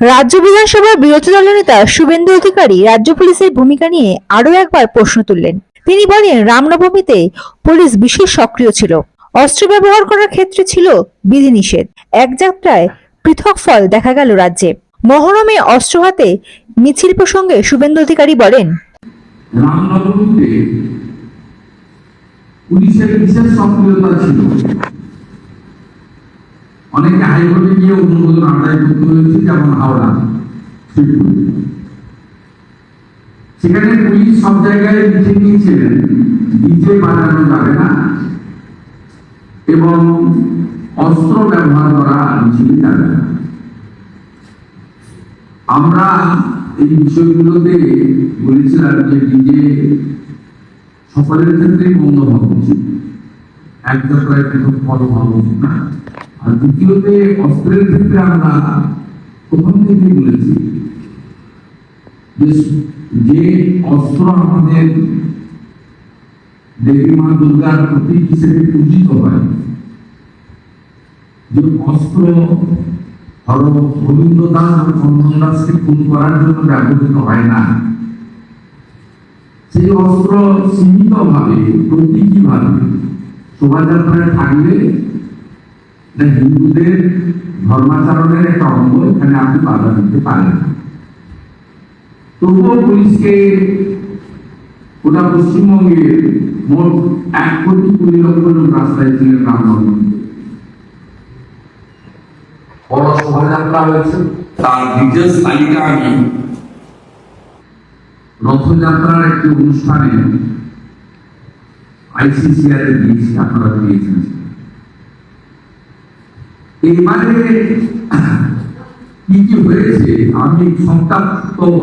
রাজ্য বিধানসভার বিরোধী দলনেতা শুভেন্দু অধিকারী রাজ্য পুলিশের ভূমিকা নিয়ে আরও একবার প্রশ্ন তুললেন। তিনি বলেন, রামনবমীতে পুলিশ বিশেষ সক্রিয় ছিল। অস্ত্র ব্যবহার করার ক্ষেত্রে ছিল বিধিনিষেধ। এক যাত্রায় পৃথক ফল দেখা গেল রাজ্যে। মহরমে অস্ত্র হাতে মিছিল প্রসঙ্গে শুভেন্দু অধিকারী বলেন পুলিশের বিশেষ সক্রিয়তা ছিল। অনেকে হাইকোর্টে গিয়ে অনুমোদন আদায় করতে হয়েছে, যেমন হাওড়া সেখানে পুলিশ সব জায়গায় লিখে নিয়েছিলেন ডিজে বাজানো যাবে না এবং অস্ত্র ব্যবহার করা মিছিল যাবে না। আমরা এই বিষয়গুলোতে বলেছিলাম যে ডিজে সকলের ক্ষেত্রেই বন্ধ হওয়া উচিত। এক যাত্রায় পৃথক পদ হওয়া উচিত না। আর দ্বিতীয়তে অস্ত্রের ক্ষেত্রে আমরা প্রথম বলেছি যে অস্ত্র আমাদের দেবী মা দুর্গার প্রতীক হিসেবে পূজিত হয়, যে অস্ত্র গোবিন্দ দাস এবং চন্দন দাসকে খুন করার জন্য ব্যবহৃত হয় না। সেই অস্ত্র সীমিত ভাবে প্রতীকী ভাবে শোভাযাত্রায় থাকলে হিন্দুদের ধর্মাচরণের একটা অঙ্গ, এখানে আপনি বাধা দিতে পারেন তবুও পুলিশকে গোটা পশ্চিমবঙ্গের মোট এক কোটি কুড়ি লক্ষ লোক রাস্তায় ছিলেন রামনবমীতে বড় শোভাযাত্রা হয়েছে তার ডিটেলস তালিকা আমি রথযাত্রার একটি অনুষ্ঠানে আইসিসিআর দিয়েছি আপনারা দিয়েছেন। এবারে কি কি হয়েছে? আমি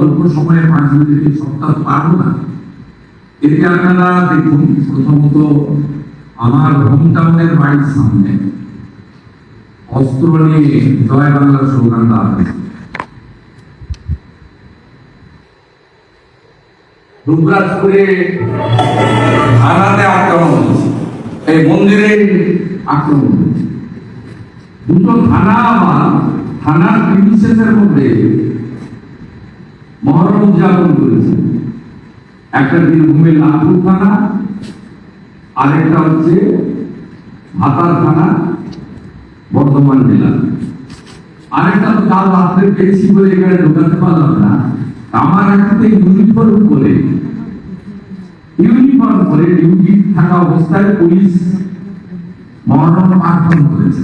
অল্প সময়ে পাঁচ মিনিটে পারব না, এতে আপনারা দেখুন, প্রথমত আমার বাড়ির সামনে অস্ত্র নিয়ে জয় বাংলার স্লোগান দেওয়া হয়েছে। আক্রমণ এই মন্দিরে আক্রমণ হয়েছে। দুটো থানা আবার থানার প্রিমিসেসের মধ্যে মহরম উদযাপন করেছে। একটা বীরভূমের লালপুর থানা, আরেকটা হচ্ছে ভাতার থানা, বর্ধমান জেলা। আরেকটা তো কাল রাত্রে পেয়েছি বলে এখানে ঢোকাতে পারলাম না। আমার একটা ইউনিফর্ম করে ইউনিফর্ম করে ডিউটি থাকা অবস্থায় পুলিশ মরণ আক্রমণ করেছে।